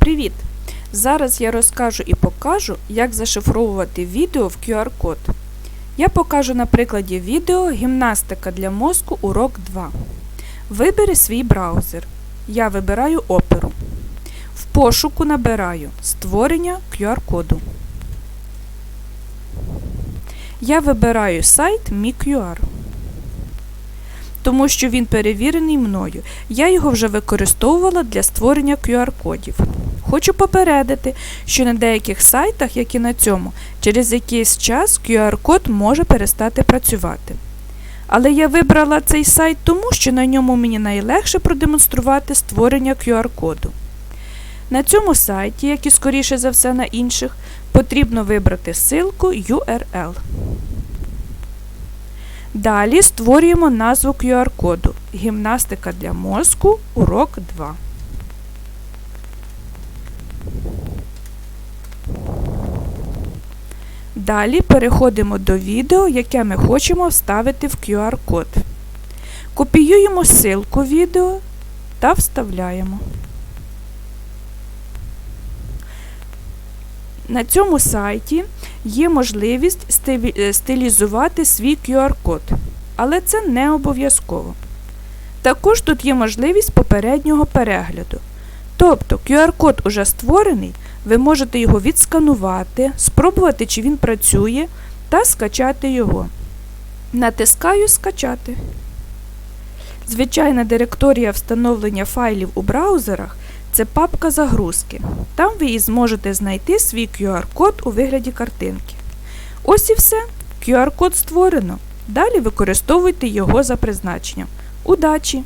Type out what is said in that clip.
Привіт! Зараз я розкажу і покажу, як зашифровувати відео в QR-код. Я покажу на прикладі відео Гімнастика для мозку урок 2. Вибери свій браузер. Я вибираю оперу. В пошуку набираю Створення QR-коду. Я вибираю сайт MiQR. Тому що він перевірений мною. Я його вже використовувала для створення QR-кодів. Хочу попередити, що на деяких сайтах, як і на цьому, через якийсь час QR-код може перестати працювати. Але я вибрала цей сайт тому, що на ньому мені найлегше продемонструвати створення QR-коду. На цьому сайті, як і скоріше за все на інших, потрібно вибрати ссылку URL. Далі створюємо назву QR-коду Гімнастика для мозку, урок 2. Далі переходимо до відео, яке ми хочемо вставити в QR-код. Копіюємо ссылку відео та вставляємо. На цьому сайті є можливість е, стилізувати свій QR-код, але це не обов'язково. Також тут є можливість попереднього перегляду. Тобто QR-код уже створений, ви можете його відсканувати, спробувати, чи він працює, та скачати його. Натискаю Скачати. Звичайна директорія встановлення файлів у браузерах це папка загрузки. Там ви і зможете знайти свій QR-код у вигляді картинки. Ось і все. QR-код створено. Далі використовуйте його за призначенням. Удачі!